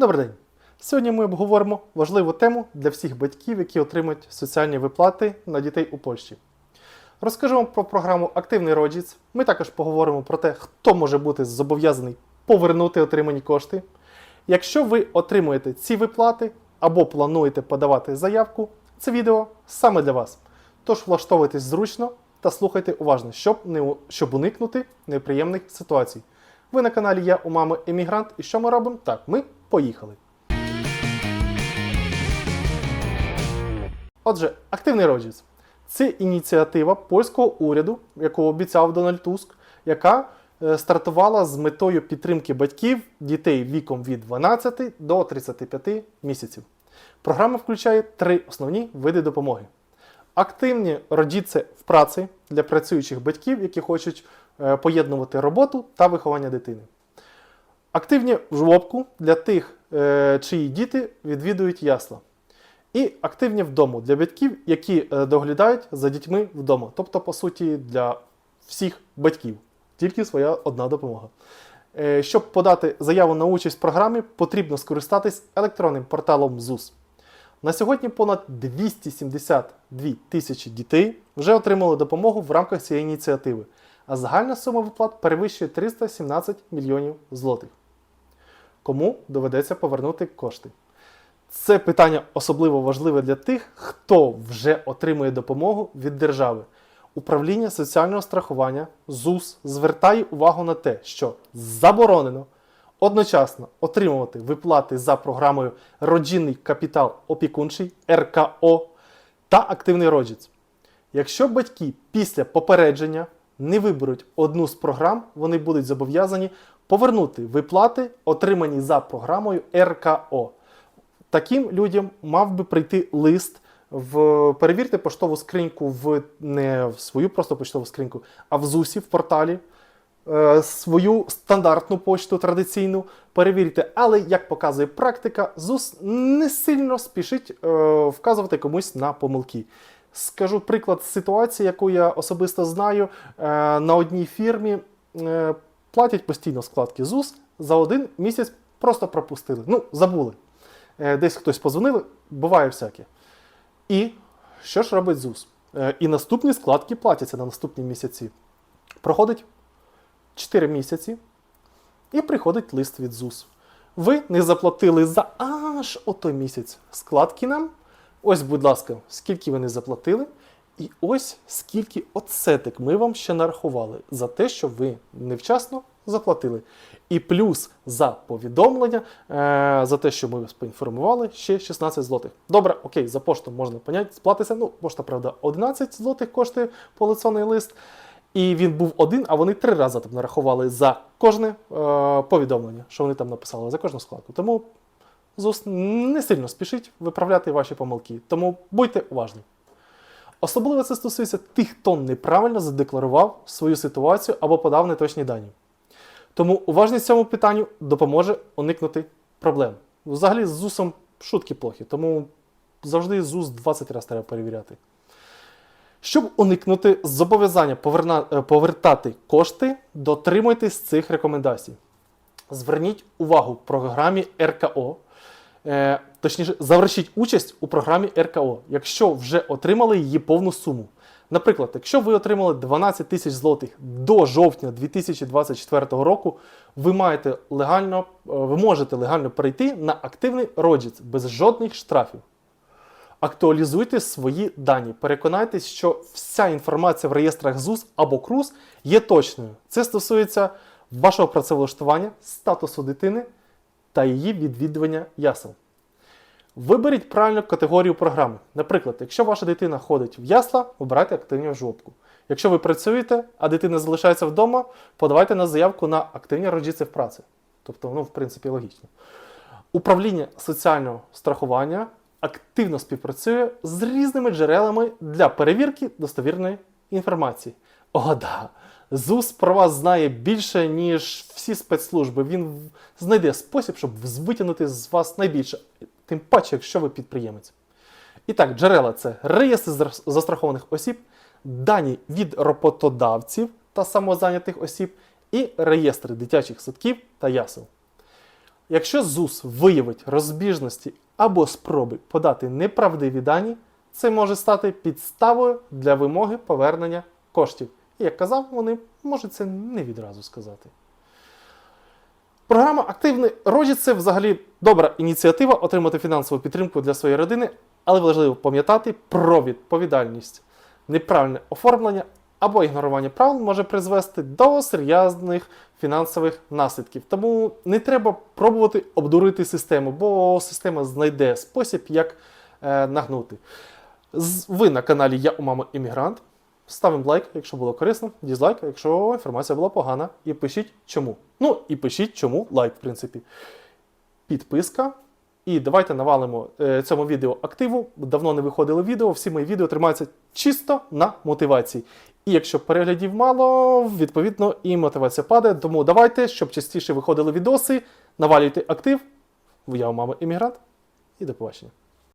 Добрий день! Сьогодні ми обговоримо важливу тему для всіх батьків, які отримують соціальні виплати на дітей у Польщі. Розкажу вам про програму Активний родіць. Ми також поговоримо про те, хто може бути зобов'язаний повернути отримані кошти. Якщо ви отримуєте ці виплати або плануєте подавати заявку, це відео саме для вас. Тож влаштовуйтесь зручно та слухайте уважно, щоб, не, щоб уникнути неприємних ситуацій. Ви на каналі Я у мами Емігрант. І що ми робимо? Так, ми поїхали. Отже, активний роджіс це ініціатива польського уряду, яку обіцяв Дональд Туск, яка е, стартувала з метою підтримки батьків дітей віком від 12 до 35 місяців. Програма включає три основні види допомоги. Активні родіться в праці для працюючих батьків, які хочуть поєднувати роботу та виховання дитини. Активні в жлобку для тих, е, чиї діти відвідують ясла. І активні вдома для батьків, які е, доглядають за дітьми вдома. Тобто, по суті, для всіх батьків. Тільки своя одна допомога. Е, Щоб подати заяву на участь в програмі, потрібно електронним порталом ЗУС. На сьогодні понад 272 тисячі дітей вже отримали допомогу в рамках цієї ініціативи, а загальна сума виплат перевищує 317 мільйонів злотих. Кому доведеться повернути кошти? Це питання особливо важливе для тих, хто вже отримує допомогу від держави. Управління соціального страхування ЗУС звертає увагу на те, що заборонено одночасно отримувати виплати за програмою Родинний капітал опікунчий РКО та активний роджець. Якщо батьки після попередження не виберуть одну з програм, вони будуть зобов'язані повернути виплати, отримані за програмою РКО. Таким людям мав би прийти лист в перевірте поштову скриньку в не в свою просто поштову скриньку, а в ЗУСі в порталі. е, Свою стандартну почту традиційну перевірте, але як показує практика, ЗУС не сильно спішить е, вказувати комусь на помилки. Скажу приклад ситуації, яку я особисто знаю. Е, на одній фірмі е, платять постійно складки ЗУС, за один місяць просто пропустили. Ну, забули. Е, десь хтось позвонили, буває всяке. І що ж робить ЗУС? І наступні складки платяться на наступні місяці. Проходить 4 місяці, і приходить лист від ЗУС. Ви не заплатили за аж отой місяць складки нам. Ось, будь ласка, скільки ви не заплатили. І ось скільки оцетик ми вам ще нарахували за те, що ви невчасно заплатили. І плюс за повідомлення, е, за те, що ми вас поінформували, ще 16 злотих. Добре, окей, за пошту можна поняти, сплатися. Ну, пошта, правда, 11 злотих коштує полицьоний лист. І він був один, а вони три рази там нарахували за кожне е, повідомлення, що вони там написали, за кожну складку. Тому не сильно спішить виправляти ваші помилки. Тому будьте уважні. Особливо це стосується тих, хто неправильно задекларував свою ситуацію або подав неточні дані. Тому уважність цьому питанню допоможе уникнути проблем. Взагалі з ЗУСом шутки плохі, тому завжди ЗУС 20 разів треба перевіряти. Щоб уникнути зобов'язання е, повертати кошти, дотримуйтесь цих рекомендацій. Зверніть увагу програмі РКО. Е, точніше, завершіть участь у програмі РКО, якщо вже отримали її повну суму. Наприклад, якщо ви отримали 12 тисяч злотих до жовтня 2024 року, ви маєте легально, е, ви можете легально перейти на активний роджіц без жодних штрафів. Актуалізуйте свої дані. Переконайтесь, що вся інформація в реєстрах ЗУС або КРУС є точною. Це стосується вашого працевлаштування, статусу дитини та її відвідування ясел. Виберіть правильну категорію програми. Наприклад, якщо ваша дитина ходить в ясла, обирайте активну жопку. Якщо ви працюєте, а дитина залишається вдома, подавайте на заявку на активні роджіці в праці. Тобто, ну, в принципі, логічно. Управління соціального страхування активно співпрацює з різними джерелами для перевірки достовірної інформації. О, да! ЗУС про вас знає більше, ніж всі спецслужби. Він знайде спосіб, щоб витягнути з вас найбільше, тим паче, якщо ви підприємець. І так, джерела це реєстр застрахованих осіб, дані від роботодавців та самозайнятих осіб і реєстри дитячих садків та ясел. Якщо ЗУС виявить розбіжності або спроби подати неправдиві дані, це може стати підставою для вимоги повернення коштів. І як казав, вони можуть це не відразу сказати. Програма Активний роджіт це взагалі добра ініціатива отримати фінансову підтримку для своєї родини, але важливо пам'ятати про відповідальність. Неправильне оформлення або ігнорування правил може призвести до серйозних фінансових наслідків. Тому не треба пробувати обдурити систему, бо система знайде спосіб, як е, нагнути. Ви на каналі Я у мами Іммігрант. Ставимо лайк, якщо було корисно, дізлайк, якщо інформація була погана. І пишіть чому. Ну і пишіть чому лайк, в принципі. Підписка. І давайте навалимо е, цьому відео активу. Давно не виходили відео. Всі мої відео тримаються чисто на мотивації. І якщо переглядів мало, відповідно і мотивація падає. Тому давайте, щоб частіше виходили відоси, навалюйте актив. Я у мами іммігрант. І до побачення.